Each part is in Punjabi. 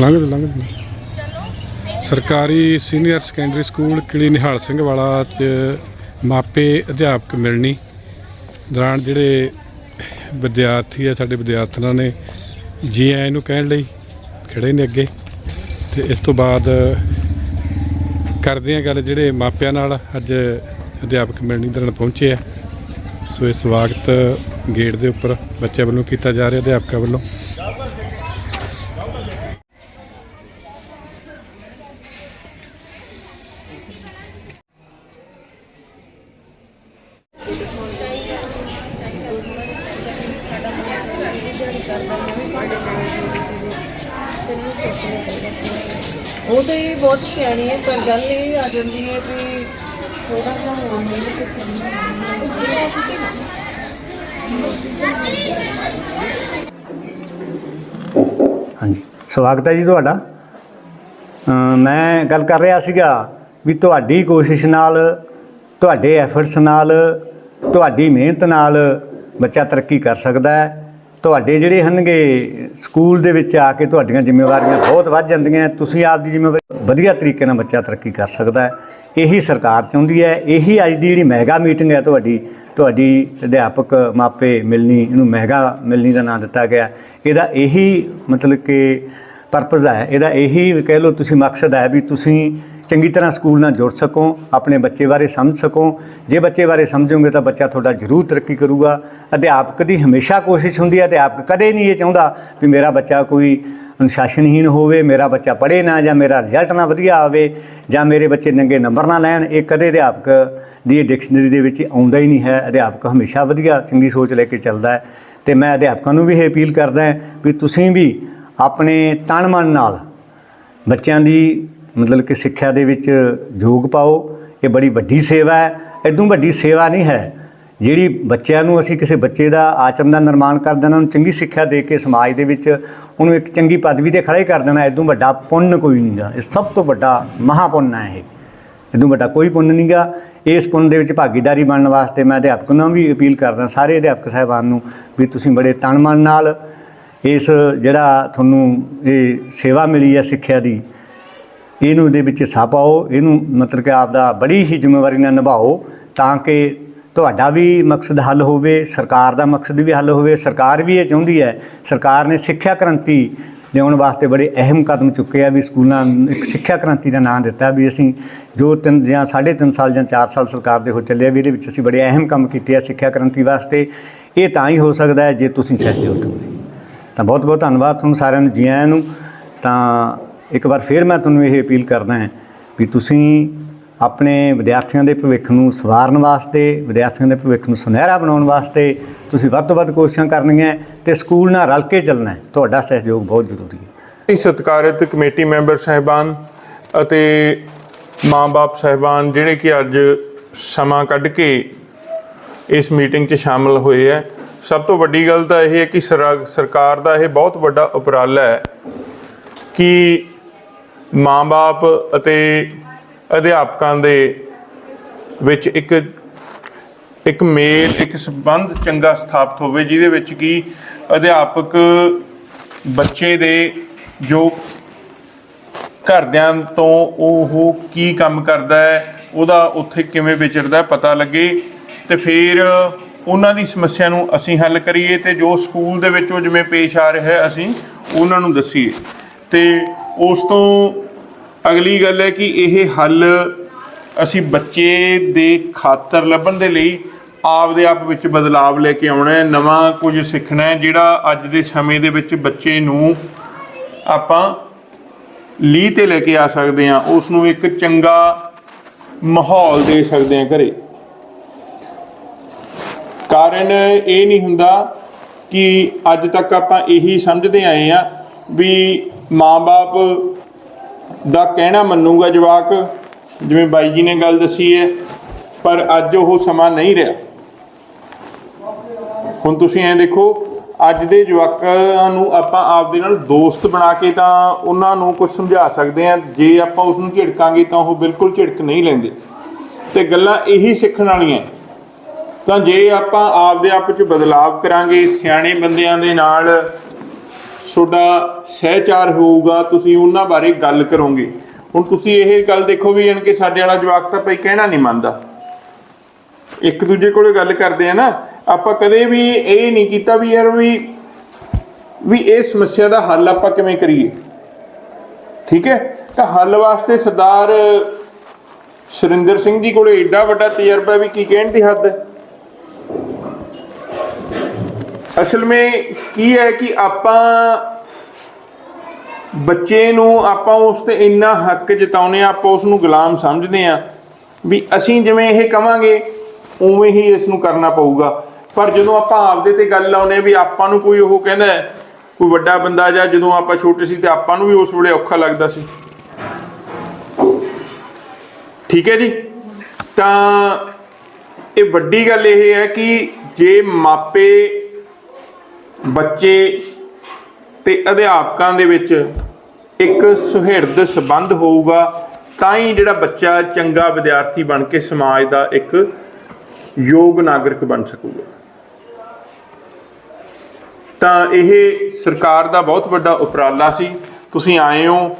ਲੰਘ ਦੇ ਲੰਘ ਦੇ ਸਰਕਾਰੀ senior secondary school Killi Nihal Singh Wala ਚ ਮਾਪੇ ਅਧਿਆਪਕ ਮਿਲਣੀ। ਦੌਰਾਨ ਜਿਹੜੇ ਵਿਦਿਆਰਥੀ ਆ, ਸਾਡੇ ਵਿਦਿਆਰਥਣਾਂ ਨੇ ਜੀ ਆਇਆਂ ਨੂੰ ਕਹਿਣ ਲਈ ਖੜੇ ਨੇ ਅੱਗੇ। ਤੇ ਇਸ ਤੋਂ ਬਾਅਦ ਕਰਦੇ ਆ ਗੱਲ ਜਿਹੜੇ ਮਾਪਿਆਂ ਨਾਲ ਅੱਜ ਅਧਿਆਪਕ ਮਿਲਣੀ ਦੌਰਾਨ ਪਹੁੰਚੇ ਆ। ਸੋ ਇਹ ਸਵਾਗਤ ਗੇਟ ਦੇ ਉੱਪਰ ਬੱਚਿਆਂ ਵੱਲੋਂ ਕੀਤਾ ਜਾ ਰਿਹਾ, ਅਧਿਆਪਕਾਂ ਵੱਲੋਂ। ਜਾਂਦੀ ਹੈ ਕਿ ਥੋੜਾ ਜਿਹਾ ਹੋਰ ਮਿਹਨਤ ਕਰਨੀ ਹਾਂਜੀ। ਸਵਾਗਤ ਹੈ ਜੀ ਤੁਹਾਡਾ। ਅਮ ਮੈਂ ਗੱਲ ਕਰ ਰਿਹਾ ਸੀਗਾ ਵੀ ਤੁਹਾਡੀ ਕੋਸ਼ਿਸ਼ ਨਾਲ, ਤੁਹਾਡੇ ਐਫਰਟਸ ਨਾਲ, ਤੁਹਾਡੀ ਮਿਹਨਤ ਨਾਲ ਬੱਚਾ ਤਰੱਕੀ ਕਰ ਸਕਦਾ ਹੈ। ਤੁਹਾਡੇ ਜਿਹੜੇ ਹਨਗੇ ਸਕੂਲ ਦੇ ਵਿੱਚ ਆ ਕੇ ਤੁਹਾਡੀਆਂ ਜ਼ਿੰਮੇਵਾਰੀਆਂ ਬਹੁਤ ਵੱਧ ਜਾਂਦੀਆਂ, ਤੁਸੀਂ ਆਪ ਦੀ ਜ਼ਿੰਮੇਵਾਰੀ ਵਧੀਆ ਤਰੀਕੇ ਨਾਲ ਬੱਚਾ ਤਰੱਕੀ ਕਰ ਸਕਦਾ ਹੈ। ਇਹੀ ਸਰਕਾਰ ਚਾਹੁੰਦੀ ਹੈ, ਇਹੀ ਅੱਜ ਦੀ ਜਿਹੜੀ ਮੈਗਾ ਮੀਟਿੰਗ ਹੈ ਤੁਹਾਡੀ ਤੁਹਾਡੀ ਅਧਿਆਪਕ ਮਾਪੇ ਮਿਲਣੀ, ਇਹਨੂੰ ਮੈਗਾ ਮਿਲਣੀ ਦਾ ਨਾਮ ਦਿੱਤਾ ਗਿਆ। ਇਹਦਾ ਇਹੀ ਮਤਲਬ ਕਿ ਪਰਪਸ ਹੈ, ਇਹਦਾ ਇਹੀ ਕਹਿ ਲਓ ਤੁਸੀਂ ਮਕਸਦ ਹੈ ਵੀ ਤੁਸੀਂ ਚੰਗੀ ਤਰ੍ਹਾਂ ਸਕੂਲ ਨਾਲ ਜੁੜ ਸਕੋ, ਆਪਣੇ ਬੱਚੇ ਬਾਰੇ ਸਮਝ ਸਕੋ। ਜੇ ਬੱਚੇ ਬਾਰੇ ਸਮਝੋਗੇ ਤਾਂ ਬੱਚਾ ਤੁਹਾਡਾ ਜ਼ਰੂਰ ਤਰੱਕੀ ਕਰੂਗਾ। ਅਧਿਆਪਕ ਦੀ ਹਮੇਸ਼ਾ ਕੋਸ਼ਿਸ਼ ਹੁੰਦੀ ਹੈ, ਅਧਿਆਪਕ ਕਦੇ ਨਹੀਂ ਇਹ ਚਾਹੁੰਦਾ ਵੀ ਮੇਰਾ ਬੱਚਾ ਕੋਈ ਅਨੁਸ਼ਾਸਨਹੀਣ ਹੋਵੇ, ਮੇਰਾ ਬੱਚਾ ਪੜ੍ਹੇ ਨਾ ਜਾਂ ਮੇਰਾ ਰਿਜ਼ਲਟ ਨਾ ਵਧੀਆ ਆਵੇ ਜਾਂ ਮੇਰੇ ਬੱਚੇ ਨੰਗੇ ਨੰਬਰ ਨਾ ਲੈਣ। ਇਹ ਕਦੇ ਅਧਿਆਪਕ ਦੀ ਡਿਕਸ਼ਨਰੀ ਦੇ ਵਿੱਚ ਆਉਂਦਾ ਹੀ ਨਹੀਂ ਹੈ। ਅਧਿਆਪਕ ਹਮੇਸ਼ਾ ਵਧੀਆ, ਚੰਗੀ ਸੋਚ ਲੈ ਕੇ ਚੱਲਦਾ ਹੈ। ਤੇ ਮੈਂ ਅਧਿਆਪਕਾਂ ਨੂੰ ਵੀ ਇਹ ਅਪੀਲ ਕਰਦਾ ਵੀ ਤੁਸੀਂ ਵੀ ਆਪਣੇ ਤਨ ਮਨ ਨਾਲ ਬੱਚਿਆਂ ਦੀ ਮਤਲਬ ਕਿ ਸਿੱਖਿਆ ਦੇ ਵਿੱਚ ਯੋਗ ਪਾਓ। ਇਹ ਬੜੀ ਵੱਡੀ ਸੇਵਾ ਹੈ। ਇਦੋਂ ਵੱਡੀ ਸੇਵਾ ਨਹੀਂ ਹੈ। ਜਿਹੜੀ ਬੱਚਿਆਂ ਨੂੰ ਅਸੀਂ ਕਿਸੇ ਬੱਚੇ ਦਾ ਆਚਰਨ ਦਾ ਨਿਰਮਾਣ ਕਰ ਦੇਣਾ, ਉਹਨੂੰ ਚੰਗੀ ਸਿੱਖਿਆ ਦੇ ਕੇ ਸਮਾਜ ਦੇ ਵਿੱਚ ਉਹਨੂੰ ਇੱਕ ਚੰਗੀ ਪਦਵੀ ਤੇ ਖੜਾ ਹੀ ਕਰ ਦੇਣਾ, ਇਦੋਂ ਵੱਡਾ ਪੁੰਨ ਕੋਈ ਨਹੀਂਗਾ ਇਹ ਸਭ ਤੋਂ ਵੱਡਾ ਮਹਾਪੁੰਨ ਹੈ ਇਹ। ਇਦੋਂ ਵੱਡਾ ਕੋਈ ਪੁੰਨ ਨਹੀਂਗਾ ਇਸ ਪੁੰਨ ਦੇ ਵਿੱਚ ਭਾਗੀਦਾਰੀ ਬਣਨ ਵਾਸਤੇ ਮੈਂ ਅਧਿਆਪਕਾਂ ਨੂੰ ਵੀ ਅਪੀਲ ਕਰਦਾ, ਸਾਰੇ ਅਧਿਆਪਕ ਸਾਹਿਬਾਨ ਨੂੰ ਵੀ ਤੁਸੀਂ ਬੜੇ ਤਨ ਮਨ ਨਾਲ ਇਸ ਜਿਹੜਾ ਤੁਹਾਨੂੰ ਇਹ ਸੇਵਾ ਮਿਲੀ ਹੈ ਸਿੱਖਿਆ ਦੀ ਇਹਨੂੰ ਦੇ ਵਿੱਚ ਹਿੱਸਾ ਪਾਓ ਇਹਨੂੰ ਮਤਲਬ ਕਿ ਆਪ ਦਾ ਬੜੀ ਹੀ ਜ਼ਿੰਮੇਵਾਰੀ ਨਾਲ ਨਿਭਾਓ ਤਾਂ ਕਿ ਤੁਹਾਡਾ ਵੀ ਮਕਸਦ ਹੱਲ ਹੋਵੇ, ਸਰਕਾਰ ਦਾ ਮਕਸਦ ਵੀ ਹੱਲ ਹੋਵੇ। ਸਰਕਾਰ ਵੀ ਇਹ ਚਾਹੁੰਦੀ ਹੈ, ਸਰਕਾਰ ਨੇ ਸਿੱਖਿਆ ਕ੍ਰਾਂਤੀ ਲਿਆਉਣ ਵਾਸਤੇ ਬੜੇ ਅਹਿਮ ਕਦਮ ਚੁੱਕੇ ਆ ਵੀ ਸਕੂਲਾਂ ਇੱਕ ਸਿੱਖਿਆ ਕ੍ਰਾਂਤੀ ਦਾ ਨਾਮ ਦਿੱਤਾ ਵੀ ਅਸੀਂ ਜੋ ਤਿੰਨ ਜਾਂ ਸਾਢੇ ਤਿੰਨ ਸਾਲ ਜਾਂ 4 ਸਾਲ ਸਰਕਾਰ ਦੇ ਹੋ ਚੱਲੇ ਆ ਵੀ ਇਹਦੇ ਵਿੱਚ ਅਸੀਂ ਬੜੇ ਅਹਿਮ ਕੰਮ ਕੀਤੇ ਆ ਸਿੱਖਿਆ ਕ੍ਰਾਂਤੀ ਵਾਸਤੇ। ਇਹ ਤਾਂ ਹੀ ਹੋ ਸਕਦਾ ਹੈ ਜੇ ਤੁਸੀਂ ਸਹਿਯੋਗ ਦਿਓਗੇ ਤਾਂ ਬਹੁਤ ਬਹੁਤ ਧੰਨਵਾਦ ਤੁਹਾਨੂੰ ਸਾਰਿਆਂ ਨੂੰ ਜੀ ਆਇਆਂ ਨੂੰ। ਤਾਂ ਇੱਕ ਵਾਰ ਫਿਰ ਮੈਂ ਤੁਹਾਨੂੰ ਇਹ ਅਪੀਲ ਕਰਦਾ ਹਾਂ ਵੀ ਤੁਸੀਂ ਆਪਣੇ ਵਿਦਿਆਰਥੀਆਂ ਦੇ ਭਵਿੱਖ ਨੂੰ ਸਵਾਰਨ ਵਾਸਤੇ, ਵਿਦਿਆਰਥੀਆਂ ਦੇ ਭਵਿੱਖ ਨੂੰ ਸੁਨਹਿਰਾ ਬਣਾਉਣ ਵਾਸਤੇ ਤੁਸੀਂ ਵੱਧ ਤੋਂ ਵੱਧ ਕੋਸ਼ਿਸ਼ਾਂ ਕਰਨੀਆਂ ਹੈ ਤੇ ਸਕੂਲ ਨਾਲ ਰਲ ਕੇ ਚੱਲਣਾ ਤੁਹਾਡਾ ਸਹਿਯੋਗ ਬਹੁਤ ਜ਼ਰੂਰੀ ਹੈ। ਇਹ ਸਤਿਕਾਰਤ ਕਮੇਟੀ ਮੈਂਬਰ ਸਹਿਬਾਨ ਅਤੇ ਮਾਂ-ਬਾਪ ਸਹਿਬਾਨ ਜਿਹੜੇ ਕਿ ਅੱਜ ਸਮਾਂ ਕੱਢ ਕੇ ਇਸ ਮੀਟਿੰਗ 'ਚ ਸ਼ਾਮਲ ਹੋਏ ਹੈ, ਸਭ ਤੋਂ ਵੱਡੀ ਗੱਲ ਤਾਂ ਇਹ ਹੈ ਕਿ ਸਰਾ- ਸਰਕਾਰ ਦਾ ਇਹ ਬਹੁਤ ਵੱਡਾ ਉਪਰਾਲਾ ਹੈ ਕਿ ਮਾਂ-ਬਾਪ ਅਤੇ ਅਧਿਆਪਕਾਂ ਦੇ ਵਿੱਚ ਇੱਕ ਇੱਕ ਮੇਲ, ਇੱਕ ਸੰਬੰਧ ਚੰਗਾ ਸਥਾਪਿਤ ਹੋਵੇ, ਜਿਹਦੇ ਵਿੱਚ ਕਿ ਅਧਿਆਪਕ ਬੱਚੇ ਦੇ ਜੋ ਘਰਦਿਆਂ ਤੋਂ ਉਹ ਕੀ ਕੰਮ ਕਰਦਾ ਹੈ, ਉਹਦਾ ਉੱਥੇ ਕਿਵੇਂ ਵਿਚਰਦਾ ਪਤਾ ਲੱਗੇ ਤੇ ਫਿਰ ਉਹਨਾਂ ਦੀ ਸਮੱਸਿਆ ਨੂੰ ਅਸੀਂ ਹੱਲ ਕਰੀਏ ਤੇ ਜੋ ਸਕੂਲ ਦੇ ਵਿੱਚ ਉਹ ਜਿਵੇਂ ਪੇਸ਼ ਆ ਰਿਹਾ ਹੈ, ਅਸੀਂ ਉਹਨਾਂ ਨੂੰ ਦੱਸੀਏ। ਤੇ ਉਸ ਤੋਂ ਅਗਲੀ ਗੱਲ ਹੈ ਕਿ ਇਹ ਹੱਲ ਅਸੀਂ ਬੱਚੇ ਦੇ ਖਾਤਰ ਲੱਭਣ ਦੇ ਲਈ ਆਪਦੇ ਆਪ ਵਿੱਚ ਬਦਲਾਵ ਲੈ ਕੇ ਆਉਣਾ ਹੈ, ਨਵਾਂ ਕੁਝ ਸਿੱਖਣਾ ਹੈ, ਜਿਹੜਾ ਅੱਜ ਦੇ ਸਮੇਂ ਦੇ ਵਿੱਚ ਬੱਚੇ ਨੂੰ ਆਪਾਂ ਲੀਹ ਤੇ ਲੈ ਕੇ ਆ ਸਕਦੇ ਹਾਂ ਉਸ ਨੂੰ ਇੱਕ ਚੰਗਾ ਮਾਹੌਲ ਦੇ ਸਕਦੇ ਹਾਂ ਘਰੇ। ਕਾਰਨ ਇਹ ਨਹੀਂ ਹੁੰਦਾ ਕਿ ਅੱਜ ਤੱਕ ਆਪਾਂ ਇਹੀ ਸਮਝਦੇ ਆਏ ਆ ਵੀ ਮਾਂ-ਬਾਪ ਦਾ ਕਹਿਣਾ ਮੰਨੂਗਾ ਜਵਾਕ, ਜਿਵੇਂ ਬਾਈ ਜੀ ਨੇ ਗੱਲ ਦੱਸੀ ਹੈ, ਪਰ ਅੱਜ ਉਹ ਸਮਾਂ ਨਹੀਂ ਰਿਹਾ। ਹੁਣ ਤੁਸੀਂ ਐਂ ਦੇਖੋ, ਅੱਜ ਦੇ ਜਵਾਕਾਂ ਨੂੰ ਆਪਾਂ ਆਪਦੇ ਨਾਲ ਦੋਸਤ ਬਣਾ ਕੇ ਤਾਂ ਉਹਨਾਂ ਨੂੰ ਕੁਝ ਸਮਝਾ ਸਕਦੇ ਆ ਜੇ ਆਪਾਂ ਉਸ ਨੂੰ ਝਿੜਕਾਂਗੇ ਤਾਂ ਉਹ ਬਿਲਕੁਲ ਝਿੜਕ ਨਹੀਂ ਲੈਂਦੇ। ਤੇ ਗੱਲਾਂ ਇਹੀ ਸਿੱਖਣ ਵਾਲੀਆਂ ਤਾਂ ਜੇ ਆਪਾਂ ਆਪਦੇ ਆਪ ਵਿੱਚ ਬਦਲਾਵ ਕਰਾਂਗੇ, ਸਿਆਣੇ ਬੰਦਿਆਂ ਦੇ ਨਾਲ ਤੁਹਾਡਾ ਸਹਿਚਾਰ ਹੋਊਗਾ, ਤੁਸੀਂ ਉਹਨਾਂ ਬਾਰੇ ਗੱਲ ਕਰੋਗੇ। ਹੁਣ ਤੁਸੀਂ ਇਹ ਗੱਲ ਦੇਖੋ ਵੀ ਯਾਨੀ ਕਿ ਸਾਡੇ ਵਾਲਾ ਜਵਾਕ ਤਾਂ ਭਈ ਕਹਿਣਾ ਨਹੀਂ ਮੰਨਦਾ। ਇੱਕ ਦੂਜੇ ਕੋਲੇ ਗੱਲ ਕਰਦੇ ਆ ਨਾ, ਆਪਾਂ ਕਦੇ ਵੀ ਇਹ ਨਹੀਂ ਕੀਤਾ ਵੀ ਯਾਰ ਵੀ ਵੀ ਇਹ ਸਮੱਸਿਆ ਦਾ ਹੱਲ ਆਪਾਂ ਕਿਵੇਂ ਕਰੀਏ। ਠੀਕ ਹੈ? ਤਾਂ ਹੱਲ ਵਾਸਤੇ ਸਰਦਾਰ ਸੁਰਿੰਦਰ ਸਿੰਘ ਜੀ ਕੋਲੇ ਏਡਾ ਵੱਡਾ ਤਜਰਬਾ ਵੀ ਕੀ ਕਹਿਣ ਦੀ ਹੱਦ ਹੈ? ਅਸਲ ਵਿੱਚ ਕੀ ਹੈ ਕਿ ਆਪਾਂ ਬੱਚੇ ਨੂੰ ਆਪਾਂ ਉਸ ਤੇ ਇੰਨਾ ਹੱਕ ਜਤਾਉਨੇ ਆ ਆਪਾਂ ਉਸ ਨੂੰ ਗੁਲਾਮ ਸਮਝਦੇ ਆ ਵੀ ਅਸੀਂ ਜਿਵੇਂ ਇਹ ਕਵਾਂਗੇ, ਉਵੇਂ ਹੀ ਇਸ ਨੂੰ ਕਰਨਾ ਪਊਗਾ। ਪਰ ਜਦੋਂ ਆਪਾਂ ਆਪਦੇ ਤੇ ਗੱਲ ਲਾਉਨੇ ਵੀ ਆਪਾਂ ਨੂੰ ਕੋਈ ਉਹ ਕਹਿੰਦਾ ਕੋਈ ਵੱਡਾ ਬੰਦਾ ਜਾਂ ਜਦੋਂ ਆਪਾਂ ਛੋਟੇ ਸੀ ਤੇ ਆਪਾਂ ਨੂੰ ਵੀ ਉਸ ਵੇਲੇ ਔਖਾ ਲੱਗਦਾ ਸੀ। ਠੀਕ ਹੈ ਜੀ? ਤਾਂ ਇਹ ਵੱਡੀ ਗੱਲ ਇਹ ਹੈ ਕਿ ਜੇ ਮਾਪੇ ਬੱਚੇ ਤੇ ਅਧਿਆਪਕਾਂ ਦੇ ਵਿੱਚ ਇੱਕ ਸੁਹਿਰਦ ਸੰਬੰਧ ਹੋਊਗਾ, ਤਾਂ ਹੀ ਜਿਹੜਾ ਬੱਚਾ ਚੰਗਾ ਵਿਦਿਆਰਥੀ ਬਣ ਕੇ ਸਮਾਜ ਦਾ ਇੱਕ ਯੋਗ ਨਾਗਰਿਕ ਬਣ ਸਕੂਗਾ। ਤਾਂ ਇਹ ਸਰਕਾਰ ਦਾ ਬਹੁਤ ਵੱਡਾ ਉਪਰਾਲਾ ਸੀ। ਤੁਸੀਂ ਆਏ ਹੋ,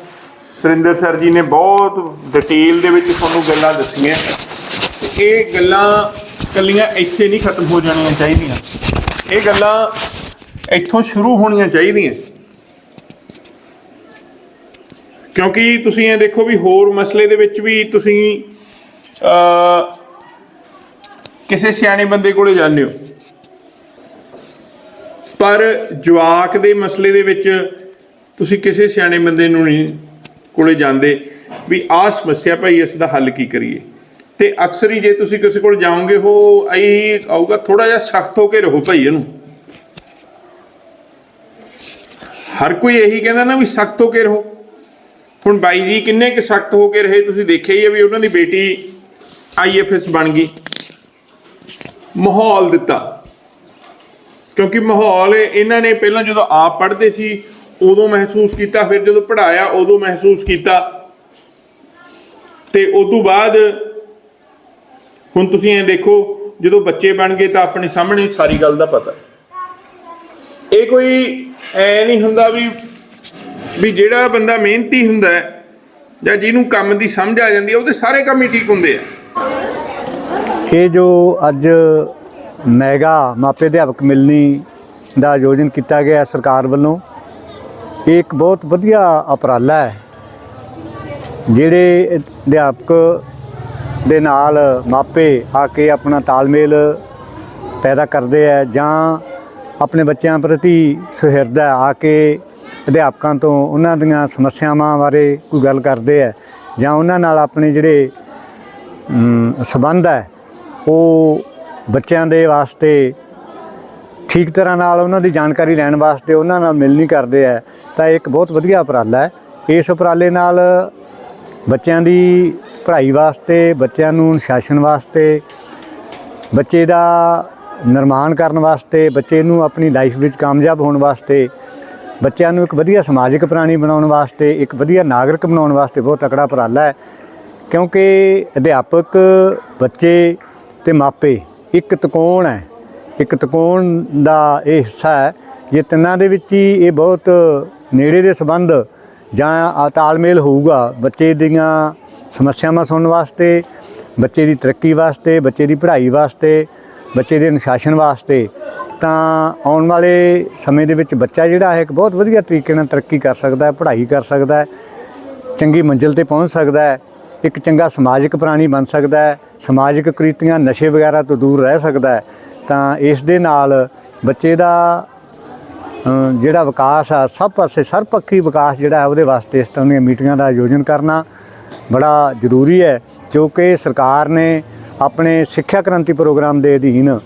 ਸੁਰਿੰਦਰ ਸਰ ਜੀ ਨੇ ਬਹੁਤ ਡਿਟੇਲ ਦੇ ਵਿੱਚ ਤੁਹਾਨੂੰ ਗੱਲਾਂ ਦੱਸੀਆਂ। ਇਹ ਗੱਲਾਂ ਕੱਲੀਆਂ ਇੱਥੇ ਨਹੀਂ ਖਤਮ ਹੋ ਜਾਣੀਆਂ ਚਾਹੀਦੀਆਂ। ਇਹ ਗੱਲਾਂ ਇੱਥੋਂ ਸ਼ੁਰੂ ਹੋਣੀਆਂ ਚਾਹੀਦੀਆਂ। ਕਿਉਂਕਿ ਤੁਸੀਂ ਇਹ ਦੇਖੋ ਵੀ ਹੋਰ ਮਸਲੇ ਦੇ ਵਿੱਚ ਵੀ ਤੁਸੀਂ ਅ ਕਿਸੇ ਸਿਆਣੇ ਬੰਦੇ ਕੋਲੇ ਜਾਂਦੇ ਹੋ। ਪਰ ਜਵਾਕ ਦੇ ਮਸਲੇ ਦੇ ਵਿੱਚ ਤੁਸੀਂ ਕਿਸੇ ਸਿਆਣੇ ਬੰਦੇ ਨੂੰ ਨਹੀਂ ਕੋਲੇ ਜਾਂਦੇ ਵੀ ਆਹ ਸਮੱਸਿਆ ਭਾਈ ਇਸ ਦਾ ਹੱਲ ਕੀ ਕਰੀਏ। ਤੇ ਅਕਸਰ ਹੀ ਜੇ ਤੁਸੀਂ ਕਿਸੇ ਕੋਲ ਜਾਓਗੇ ਉਹ ਆਈ, ਆਊਗਾ ਥੋੜਾ ਜਿਹਾ ਸਖਤ ਹੋ ਕੇ ਰਹੋ ਭਾਈ ਇਹਨੂੰ। ਹਰ ਕੋਈ ਇਹੀ ਕਹਿੰਦਾ ਨਾ ਵੀ ਸਖਤ ਹੋ ਕੇ ਰਹੋ। ਹੁਣ ਬਾਈ ਜੀ ਕਿੰਨੇ ਕਿ ਸਖਤ ਹੋ ਕੇ ਰਹੇ, ਤੁਸੀਂ ਦੇਖਿਆ ਹੀ ਹੈ ਵੀ ਉਹਨਾਂ ਦੀ ਬੇਟੀ ਆਈਐਫਐਸ ਬਣ ਗਈ। ਮਾਹੌਲ ਦਿੱਤਾ। ਕਿਉਂਕਿ ਮਾਹੌਲ ਇਹਨਾਂ ਨੇ ਪਹਿਲਾਂ ਜਦੋਂ ਆਪ ਪੜ੍ਹਦੇ ਸੀ, ਉਦੋਂ ਮਹਿਸੂਸ ਕੀਤਾ, ਫਿਰ ਜਦੋਂ ਪੜ੍ਹਾਇਆ, ਉਦੋਂ ਮਹਿਸੂਸ ਕੀਤਾ। ਤੇ ਉਸ ਤੋਂ ਬਾਅਦ ਹੁਣ ਤੁਸੀਂ ਇਹ ਦੇਖੋ, ਜਦੋਂ ਬੱਚੇ ਬਣ ਗਏ ਤਾਂ ਆਪਣੇ ਸਾਹਮਣੇ ਸਾਰੀ ਗੱਲ ਦਾ ਪਤਾ ਇਹ ਕੋਈ ਐ ਨਹੀਂ ਹੁੰਦਾ ਵੀ ਵੀ ਜਿਹੜਾ ਬੰਦਾ ਮਿਹਨਤੀ ਹੁੰਦਾ ਜਾਂ ਜਿਹਨੂੰ ਕੰਮ ਦੀ ਸਮਝ ਆ ਜਾਂਦੀ ਹੈ, ਉਹਦੇ ਸਾਰੇ ਕੰਮ ਹੀ ਠੀਕ ਹੁੰਦੇ ਆ। ਇਹ ਜੋ ਅੱਜ ਮੈਗਾ ਮਾਪੇ ਅਧਿਆਪਕ ਮਿਲਣੀ ਦਾ ਆਯੋਜਨ ਕੀਤਾ ਗਿਆ ਹੈ ਸਰਕਾਰ ਵੱਲੋਂ, ਇਹ ਇੱਕ ਬਹੁਤ ਵਧੀਆ ਉਪਰਾਲਾ ਹੈ। ਜਿਹੜੇ ਅਧਿਆਪਕ ਦੇ ਨਾਲ ਮਾਪੇ ਆ ਕੇ ਆਪਣਾ ਤਾਲਮੇਲ ਪੈਦਾ ਕਰਦੇ ਆ ਜਾਂ ਆਪਣੇ ਬੱਚਿਆਂ ਪ੍ਰਤੀ ਸੁਹਿਰਦ ਆ ਕੇ ਅਧਿਆਪਕਾਂ ਤੋਂ ਉਹਨਾਂ ਦੀਆਂ ਸਮੱਸਿਆਵਾਂ ਬਾਰੇ ਕੋਈ ਗੱਲ ਕਰਦੇ ਆ ਜਾਂ ਉਹਨਾਂ ਨਾਲ ਆਪਣੇ ਜਿਹੜੇ ਅਮ, ਸੰਬੰਧ ਹੈ ਉਹ ਬੱਚਿਆਂ ਦੇ ਵਾਸਤੇ ਠੀਕ ਤਰ੍ਹਾਂ ਨਾਲ ਉਹਨਾਂ ਦੀ ਜਾਣਕਾਰੀ ਲੈਣ ਵਾਸਤੇ ਉਹਨਾਂ ਨਾਲ ਮਿਲਣੀ ਕਰਦੇ ਆ ਤਾਂ ਇਹ ਇੱਕ ਬਹੁਤ ਵਧੀਆ ਉਪਰਾਲਾ ਹੈ। ਇਸ ਉਪਰਾਲੇ ਨਾਲ ਬੱਚਿਆਂ ਦੀ ਪੜ੍ਹਾਈ ਵਾਸਤੇ ਬੱਚਿਆਂ ਨੂੰ ਅਨੁਸ਼ਾਸਨ ਵਾਸਤੇ ਬੱਚੇ ਦਾ ਨਿਰਮਾਣ ਕਰਨ ਵਾਸਤੇ, ਬੱਚੇ ਨੂੰ ਆਪਣੀ ਲਾਈਫ ਵਿੱਚ ਕਾਮਯਾਬ ਹੋਣ ਵਾਸਤੇ, ਬੱਚਿਆਂ ਨੂੰ ਇੱਕ ਵਧੀਆ ਸਮਾਜਿਕ ਪ੍ਰਾਣੀ ਬਣਾਉਣ ਵਾਸਤੇ, ਇੱਕ ਵਧੀਆ ਨਾਗਰਿਕ ਬਣਾਉਣ ਵਾਸਤੇ ਬਹੁਤ ਤਕੜਾ ਉਪਰਾਲਾ ਹੈ। ਕਿਉਂਕਿ ਅਧਿਆਪਕ, ਬੱਚੇ ਤੇ ਮਾਪੇ ਇੱਕ ਤਕੋਣ ਹੈ। ਇੱਕ ਤਕੋਣ ਦਾ ਇਹ ਹਿੱਸਾ ਹੈ। ਜੇ ਤਿੰਨਾਂ ਦੇ ਵਿੱਚ ਹੀ ਇਹ ਬਹੁਤ ਨੇੜੇ ਦੇ ਸੰਬੰਧ ਜਾਂ ਤਾਲਮੇਲ ਹੋਊਗਾ, ਬੱਚੇ ਦੀਆਂ ਸਮੱਸਿਆਵਾਂ ਸੁਣਨ ਵਾਸਤੇ, ਬੱਚੇ ਦੀ ਤਰੱਕੀ ਵਾਸਤੇ, ਬੱਚੇ ਦੀ ਪੜ੍ਹਾਈ ਵਾਸਤੇ ਬੱਚੇ ਦੇ ਅਨੁਸ਼ਾਸਨ ਵਾਸਤੇ, ਤਾਂ ਆਉਣ ਵਾਲੇ ਸਮੇਂ ਦੇ ਵਿੱਚ ਬੱਚਾ ਜਿਹੜਾ ਹੈ ਇੱਕ ਬਹੁਤ ਵਧੀਆ ਤਰੀਕੇ ਨਾਲ ਤਰੱਕੀ ਕਰ ਸਕਦਾ ਹੈ, ਪੜ੍ਹਾਈ ਕਰ ਸਕਦਾ ਹੈ, ਚੰਗੀ ਮੰਜ਼ਿਲ ਤੇ ਪਹੁੰਚ ਸਕਦਾ ਹੈ, ਇੱਕ ਚੰਗਾ ਸਮਾਜਿਕ ਪ੍ਰਾਣੀ ਬਣ ਸਕਦਾ ਹੈ, ਸਮਾਜਿਕ ਕ੍ਰਿਤੀਆਂ, ਨਸ਼ੇ ਵਗੈਰਾ ਤੋਂ ਦੂਰ ਰਹਿ ਸਕਦਾ ਹੈ, ਤਾਂ ਇਸ ਦੇ ਨਾਲ ਬੱਚੇ ਦਾ ਜਿਹੜਾ ਵਿਕਾਸ ਆ, ਸਭ ਪਾਸੇ ਸਰਪੱਖੀ ਵਿਕਾਸ ਜਿਹੜਾ ਹੈ, ਉਹਦੇ ਵਾਸਤੇ ਇਸ ਤਰ੍ਹਾਂ ਦੀਆਂ ਮੀਟਿੰਗਾਂ ਦਾ ਆਯੋਜਨ ਕਰਨਾ ਬੜਾ ਜ਼ਰੂਰੀ ਹੈ, ਕਿਉਂਕਿ ਸਰਕਾਰ ਨੇ ਆਪਣੇ ਸਿੱਖਿਆ ਕ੍ਰਾਂਤੀ ਪ੍ਰੋਗਰਾਮ ਦੇ ਅਧੀਨ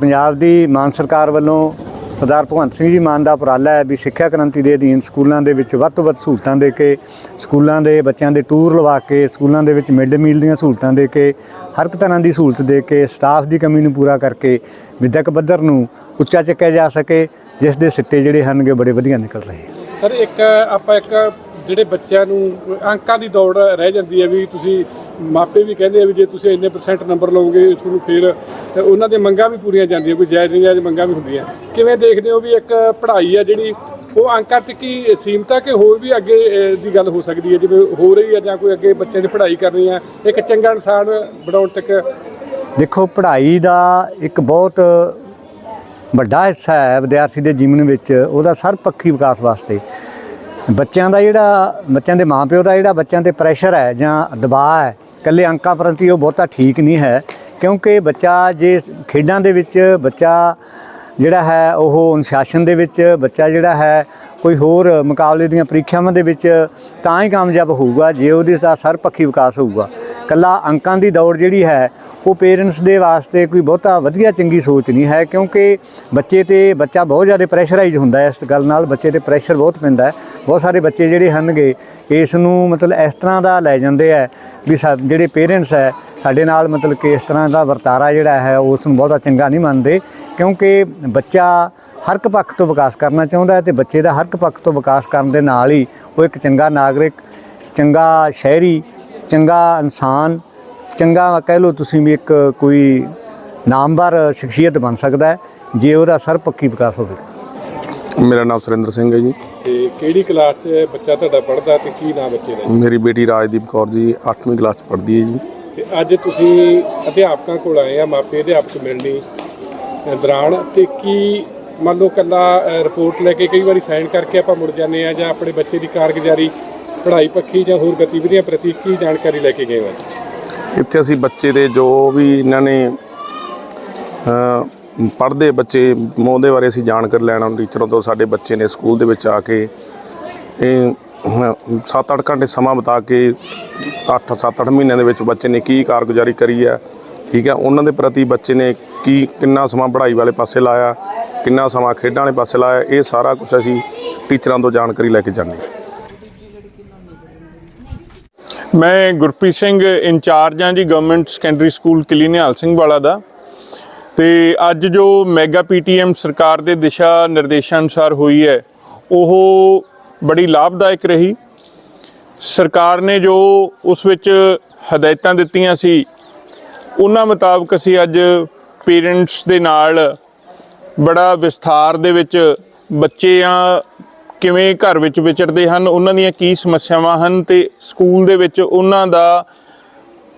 ਪੰਜਾਬ ਦੀ ਮਾਨ ਸਰਕਾਰ ਵੱਲੋਂ ਸਰਦਾਰ ਭਗਵੰਤ ਸਿੰਘ ਜੀ ਮਾਨ ਦਾ ਉਪਰਾਲਾ ਹੈ ਵੀ ਸਿੱਖਿਆ ਕ੍ਰਾਂਤੀ ਦੇ ਅਧੀਨ ਸਕੂਲਾਂ ਦੇ ਵਿੱਚ ਵੱਧ ਤੋਂ ਵੱਧ ਸਹੂਲਤਾਂ ਦੇ ਕੇ, ਸਕੂਲਾਂ ਦੇ ਬੱਚਿਆਂ ਦੇ ਟੂਰ ਲਵਾ ਕੇ, ਸਕੂਲਾਂ ਦੇ ਵਿੱਚ ਮਿਡ ਮੀਲ ਦੀਆਂ ਸਹੂਲਤਾਂ ਦੇ ਕੇ, ਹਰ ਇੱਕ ਤਰ੍ਹਾਂ ਦੀ ਸਹੂਲਤ ਦੇ ਕੇ, ਸਟਾਫ ਦੀ ਕਮੀ ਨੂੰ ਪੂਰਾ ਕਰਕੇ ਵਿਦਿਅਕ ਪੱਧਰ ਨੂੰ ਉੱਚਾ ਚੱਕਿਆ ਜਾ ਸਕੇ, ਜਿਸ ਦੇ ਸਿੱਟੇ ਜਿਹੜੇ ਹਨਗੇ ਬੜੇ ਵਧੀਆ ਨਿਕਲ ਰਹੇ ਸਰ, ਇੱਕ ਆਪਾਂ ਇੱਕ ਜਿਹੜੇ ਬੱਚਿਆਂ ਨੂੰ ਅੰਕਾਂ ਦੀ ਦੌੜ ਰਹਿ ਜਾਂਦੀ ਹੈ ਵੀ ਤੁਸੀਂ ਮਾਪੇ ਵੀ ਕਹਿੰਦੇ ਆ ਵੀ ਜੇ ਤੁਸੀਂ ਇੰਨੇ ਪਰਸੈਂਟ ਨੰਬਰ ਲਓਗੇ ਤੁਹਾਨੂੰ ਫਿਰ, ਤੇ ਉਹਨਾਂ ਦੀਆਂ ਮੰਗਾਂ ਵੀ ਪੂਰੀਆਂ ਜਾਂਦੀਆਂ, ਕੋਈ ਜਾਇਜ਼ ਨਹੀਂ, ਜਾਇਜ਼ ਮੰਗਾਂ ਵੀ ਹੁੰਦੀਆਂ। ਕਿਵੇਂ ਦੇਖਦੇ ਹੋ ਵੀ ਇੱਕ ਪੜ੍ਹਾਈ ਆ ਜਿਹੜੀ, ਉਹ ਅੰਕਾਂ ਤੱਕ ਹੀ ਸੀਮਤ ਆ ਕਿ ਹੋਰ ਵੀ ਅੱਗੇ ਦੀ ਗੱਲ ਹੋ ਸਕਦੀ ਹੈ? ਜਿਵੇਂ ਹੋ ਰਹੀ ਹੈ ਜਾਂ ਕੋਈ ਅੱਗੇ ਬੱਚੇ ਦੀ ਪੜ੍ਹਾਈ ਕਰਨੀ ਹੈ ਇੱਕ ਚੰਗਾ ਇਨਸਾਨ ਬਣਾਉਣ ਤੱਕ ਦੇਖੋ, ਪੜ੍ਹਾਈ ਦਾ ਇੱਕ ਬਹੁਤ ਵੱਡਾ ਹਿੱਸਾ ਹੈ ਵਿਦਿਆਰਥੀ ਦੇ ਜੀਵਨ ਵਿੱਚ, ਉਹਦਾ ਸਰਪੱਖੀ ਵਿਕਾਸ ਵਾਸਤੇ। ਬੱਚਿਆਂ ਦਾ ਜਿਹੜਾ, ਬੱਚਿਆਂ ਦੇ ਮਾਪਿਓ ਦਾ ਜਿਹੜਾ ਬੱਚਿਆਂ ਤੇ ਪ੍ਰੈਸ਼ਰ ਹੈ ਜਾਂ ਦਬਾਅ ਹੈ ਇਕੱਲੇ ਅੰਕਾਂ ਪ੍ਰਤੀ ਉਹ ਬਹੁਤਾ ਠੀਕ ਨਹੀਂ ਹੈ, ਕਿਉਂਕਿ ਬੱਚਾ ਜੇ ਖੇਡਾਂ ਦੇ ਵਿੱਚ ਬੱਚਾ ਜਿਹੜਾ ਹੈ, ਉਹ ਅਨੁਸ਼ਾਸਨ ਦੇ ਵਿੱਚ ਬੱਚਾ ਜਿਹੜਾ ਹੈ, ਕੋਈ ਹੋਰ ਮੁਕਾਬਲੇ ਦੀਆਂ ਪ੍ਰੀਖਿਆਵਾਂ ਦੇ ਵਿੱਚ ਤਾਂ ਹੀ ਕਾਮਯਾਬ ਹੋਊਗਾ, ਜੇ ਉਹਦੇ ਦਾ ਸਰਪੱਖੀ ਵਿਕਾਸ ਹੋਊਗਾ। ਕੱਲਾ ਅੰਕਾਂ ਦੀ ਦੌੜ ਜਿਹੜੀ ਹੈ ਉਹ ਪੇਰੈਂਟਸ ਦੇ ਵਾਸਤੇ ਕੋਈ ਬਹੁਤਾ ਵਧੀਆ ਚੰਗੀ ਸੋਚ ਨਹੀਂ ਹੈ, ਕਿਉਂਕਿ ਬੱਚੇ ਤੇ ਬੱਚਾ ਬਹੁਤ ਜ਼ਿਆਦਾ ਪ੍ਰੈਸ਼ਰਾਈਜ਼ ਹੁੰਦਾ ਹੈ ਇਸ ਗੱਲ ਨਾਲ, ਬੱਚੇ ਤੇ ਪ੍ਰੈਸ਼ਰ ਬਹੁਤ ਪੈਂਦਾ ਹੈ। ਬਹੁਤ ਸਾਰੇ ਬੱਚੇ ਜਿਹੜੇ ਹਨਗੇ, ਇਸ ਨੂੰ ਮਤਲਬ ਇਸ ਤਰ੍ਹਾਂ ਦਾ ਲੈ ਜਾਂਦੇ ਆ ਵੀ ਸਾ- ਜਿਹੜੇ ਪੇਰੈਂਟਸ ਹੈ, ਸਾਡੇ ਨਾਲ ਮਤਲਬ ਕਿ ਇਸ ਤਰ੍ਹਾਂ ਦਾ ਵਰਤਾਰਾ ਜਿਹੜਾ ਹੈ, ਉਸ ਨੂੰ ਬਹੁਤਾ ਚੰਗਾ ਨਹੀਂ ਮੰਨਦੇ, ਕਿਉਂਕਿ ਬੱਚਾ ਹਰ ਇੱਕ ਪੱਖ ਤੋਂ ਵਿਕਾਸ ਕਰਨਾ ਚਾਹੁੰਦਾ ਹੈ ਤੇ ਬੱਚੇ ਦਾ ਹਰ ਇੱਕ ਪੱਖ ਤੋਂ ਵਿਕਾਸ ਕਰਨ ਦੇ ਨਾਲ ਹੀ ਉਹ ਇੱਕ ਚੰਗਾ ਨਾਗਰਿਕ, ਚੰਗਾ ਸ਼ਹਿਰੀ, ਚੰਗਾ ਇਨਸਾਨ ਚੰਗਾ ਕਹਿ ਲਓ ਤੁਸੀਂ ਵੀ ਇੱਕ ਕੋਈ ਨਾਮਵਰ ਸ਼ਖਸੀਅਤ ਬਣ ਸਕਦਾ ਹੈ ਜੇ ਉਹਦਾ ਸਰਪੱਖੀ ਵਿਕਾਸ ਹੋਵੇ। ਮੇਰਾ ਨਾਮ ਸੁਰਿੰਦਰ ਸਿੰਘ ਹੈ ਜੀ। ਤੇ ਕਿਹੜੀ ਕਲਾਸ 'ਚ ਬੱਚਾ ਤੁਹਾਡਾ ਪੜ੍ਹਦਾ ਤੇ ਕੀ ਨਾਮ ਬੱਚੇ ਦਾ ਮੇਰੀ ਬੇਟੀ ਰਾਜਦੀਪ ਕੌਰ ਜੀ 8ਵੀਂ ਕਲਾਸ 'ਚ ਪੜ੍ਹਦੀ ਹੈ ਜੀ। ਤੇ ਅੱਜ ਤੁਸੀਂ ਅਧਿਆਪਕਾਂ ਕੋਲ ਆਏ ਆ ਮਾਪੇ ਅਧਿਆਪਕ ਮਿਲਣੀ ਦੌਰਾਨ ਤੇ ਕੀ ਮੰਨ ਲਓ ਕੱਲਾ ਰਿਪੋਰਟ ਲੈ ਕੇ ਕਈ ਵਾਰੀ ਸਾਈਨ ਕਰਕੇ ਆਪਾਂ ਮੁੜ ਜਾਂਦੇ ਆ ਜਾਂ ਆਪਣੇ ਬੱਚੇ ਦੀ ਕਾਰਗੁਜ਼ਾਰੀ ਪੜ੍ਹਾਈ ਪੱਖੀ ਜਾਂ ਹੋਰ ਗਤੀਵਿਧੀਆਂ ਪ੍ਰਤੀ ਕੀ ਜਾਣਕਾਰੀ ਲੈ ਕੇ ਗਏ ਹੋ ਇੱਥੇ ਅਸੀਂ ਬੱਚੇ ਦੇ ਜੋ ਵੀ ਇਹਨਾਂ ਨੇ ਪੜ੍ਹਦੇ ਬੱਚੇ ਉਹਦੇ ਬਾਰੇ ਅਸੀਂ ਜਾਣਕਾਰੀ ਲੈਣਾ ਟੀਚਰਾਂ ਤੋਂ, ਸਾਡੇ ਬੱਚੇ ਨੇ ਸਕੂਲ ਦੇ ਵਿੱਚ ਆ ਕੇ ਇਹ 7-8 ਘੰਟੇ ਸਮਾਂ ਬਿਤਾ ਕੇ 8-7-8 ਮਹੀਨਿਆਂ ਦੇ ਵਿੱਚ ਬੱਚੇ ਨੇ ਕੀ ਕਾਰਗੁਜ਼ਾਰੀ ਕਰੀ ਹੈ, ਠੀਕ ਹੈ? ਉਹਨਾਂ ਦੇ ਪ੍ਰਤੀ ਬੱਚੇ ਨੇ ਕੀ, ਕਿੰਨਾ ਸਮਾਂ ਪੜ੍ਹਾਈ ਵਾਲੇ ਪਾਸੇ ਲਾਇਆ, ਕਿੰਨਾ ਸਮਾਂ ਖੇਡਾਂ ਵਾਲੇ ਪਾਸੇ ਲਾਇਆ, ਇਹ ਸਾਰਾ ਕੁਝ ਅਸੀਂ ਟੀਚਰਾਂ ਤੋਂ ਜਾਣਕਾਰੀ ਲੈ ਕੇ ਜਾਂਦੇ ਹਾਂ। ਮੈਂ ਗੁਰਪ੍ਰੀਤ ਸਿੰਘ, ਇੰਚਾਰਜ ਹਾਂ ਜੀ government secondary school Killi Nihal Singh Wala ਦਾ। ਤੇ ਅੱਜ ਜੋ ਮੈਗਾ ਪੀਟੀਐਮ ਸਰਕਾਰ ਦੇ ਦਿਸ਼ਾ ਨਿਰਦੇਸ਼ਾਂ ਅਨੁਸਾਰ ਹੋਈ ਹੈ, ਉਹ ਬੜੀ ਲਾਭਦਾਇਕ ਰਹੀ। ਸਰਕਾਰ ਨੇ ਜੋ ਉਸ ਵਿੱਚ ਹਦਾਇਤਾਂ ਦਿੱਤੀਆਂ ਸੀ, ਉਹਨਾਂ ਮੁਤਾਬਕ ਅਸੀਂ ਅੱਜ ਪੇਰੈਂਟਸ ਦੇ ਨਾਲ ਬੜਾ ਵਿਸਥਾਰ ਦੇ ਵਿੱਚ ਬੱਚਿਆਂ ਕਿਵੇਂ ਘਰ ਵਿੱਚ ਵਿਚਰਦੇ ਹਨ, ਉਹਨਾਂ ਦੀਆਂ ਕੀ ਸਮੱਸਿਆਵਾਂ ਹਨ ਤੇ ਸਕੂਲ ਦੇ ਵਿੱਚ ਉਹਨਾਂ ਦਾ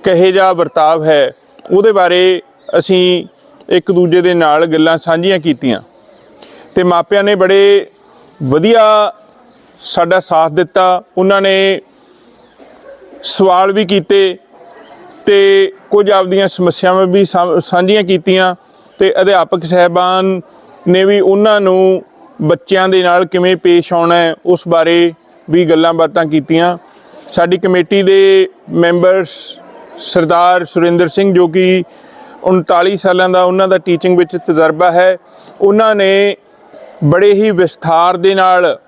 ਕਹੇ ਜਾ ਵਰਤਾਵ ਹੈ, ਉਹਦੇ ਬਾਰੇ ਅਸੀਂ ਇੱਕ ਦੂਜੇ ਦੇ ਨਾਲ ਗੱਲਾਂ ਸਾਂਝੀਆਂ ਕੀਤੀਆਂ। ਤੇ ਮਾਪਿਆਂ ਨੇ ਬੜੇ ਵਧੀਆ ਸਾਡਾ ਸਾਥ ਦਿੱਤਾ, ਉਹਨਾਂ ਨੇ ਸਵਾਲ ਵੀ ਕੀਤੇ ਤੇ ਕੁਝ ਆਪਦੀਆਂ ਸਮੱਸਿਆਵਾਂ ਵੀ ਸਾਂ- ਸਾਂਝੀਆਂ ਕੀਤੀਆਂ ਤੇ ਅਧਿਆਪਕ ਸਹਿਬਾਨ ਨੇ ਵੀ ਉਹਨਾਂ ਨੂੰ ਬੱਚਿਆਂ ਦੇ ਨਾਲ ਕਿਵੇਂ ਪੇਸ਼ ਆਉਣਾ ਹੈ, ਉਸ ਬਾਰੇ ਵੀ ਗੱਲਾਂ ਬਾਤਾਂ ਕੀਤੀਆਂ। ਸਾਡੀ ਕਮੇਟੀ ਦੇ ਮੈਂਬਰਸ ਸਰਦਾਰ ਸੁਰਿੰਦਰ ਸਿੰਘ ਜੋ ਕਿ 39 ਸਾਲਾਂ ਦਾ ਉਹਨਾਂ ਦਾ ਟੀਚਿੰਗ ਵਿੱਚ ਤਜਰਬਾ ਹੈ, ਉਹਨਾਂ ਨੇ ਬੜੇ ਹੀ ਵਿਸਥਾਰ ਦੇ ਨਾਲ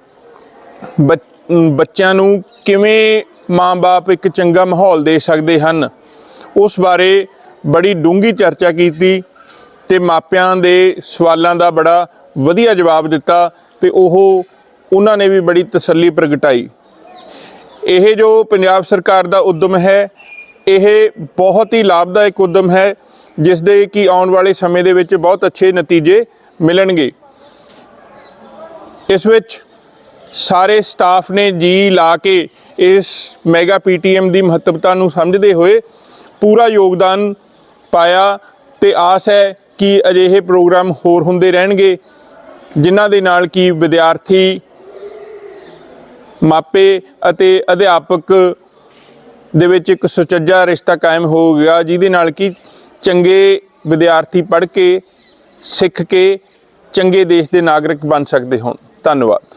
ਬੱਚ- ਬੱਚਿਆਂ ਨੂੰ ਕਿਵੇਂ ਮਾਂ-ਬਾਪ ਇੱਕ ਚੰਗਾ ਮਾਹੌਲ ਦੇ ਸਕਦੇ ਹਨ, ਉਸ ਬਾਰੇ ਬੜੀ ਡੂੰਘੀ ਚਰਚਾ ਕੀਤੀ ਤੇ ਮਾਪਿਆਂ ਦੇ ਸਵਾਲਾਂ ਦਾ ਬੜਾ ਵਧੀਆ ਜਵਾਬ ਦਿੱਤਾ ਤੇ ਉਹ ਉਹਨਾਂ ਨੇ ਵੀ ਬੜੀ ਤਸੱਲੀ ਪ੍ਰਗਟਾਈ। ਇਹ ਜੋ ਪੰਜਾਬ ਸਰਕਾਰ ਦਾ ਉਦਮ ਹੈ, ਇਹ ਬਹੁਤ ਹੀ ਲਾਭਦਾਇਕ ਉਦਮ ਹੈ ਜਿਸ ਦੇ ਕਿ ਆਉਣ ਵਾਲੇ ਸਮੇਂ ਦੇ ਵਿੱਚ ਬਹੁਤ ਅੱਛੇ ਨਤੀਜੇ ਮਿਲਣਗੇ। ਇਸ ਵਿੱਚ ਸਾਰੇ ਸਟਾਫ ਨੇ ਜੀ ਲਾ ਕੇ ਇਸ ਮੈਗਾ ਪੀਟੀਐਮ ਦੀ ਮਹੱਤਵਤਾ ਨੂੰ ਸਮਝਦੇ ਹੋਏ ਪੂਰਾ ਯੋਗਦਾਨ ਪਾਇਆ ਤੇ ਆਸ ਹੈ ਕਿ ਅਜਿਹੇ ਪ੍ਰੋਗਰਾਮ ਹੋਰ ਹੁੰਦੇ ਰਹਿਣਗੇ। ਜਿਨ੍ਹਾਂ ਦੇ ਨਾਲ ਕੀ ਵਿਦਿਆਰਥੀ, ਮਾਪੇ ਅਤੇ ਅਧਿਆਪਕ ਦੇ ਵਿੱਚ ਇੱਕ ਸੁਚੱਜਾ ਰਿਸ਼ਤਾ ਕਾਇਮ ਹੋ ਗਿਆ, ਜਿਹਦੇ ਨਾਲ ਕਿ ਚੰਗੇ ਵਿਦਿਆਰਥੀ ਪੜ੍ਹ ਕੇ, ਸਿੱਖ ਕੇ ਚੰਗੇ ਦੇਸ਼ ਦੇ ਨਾਗਰਿਕ ਬਣ ਸਕਦੇ ਹੋਣ। ਧੰਨਵਾਦ।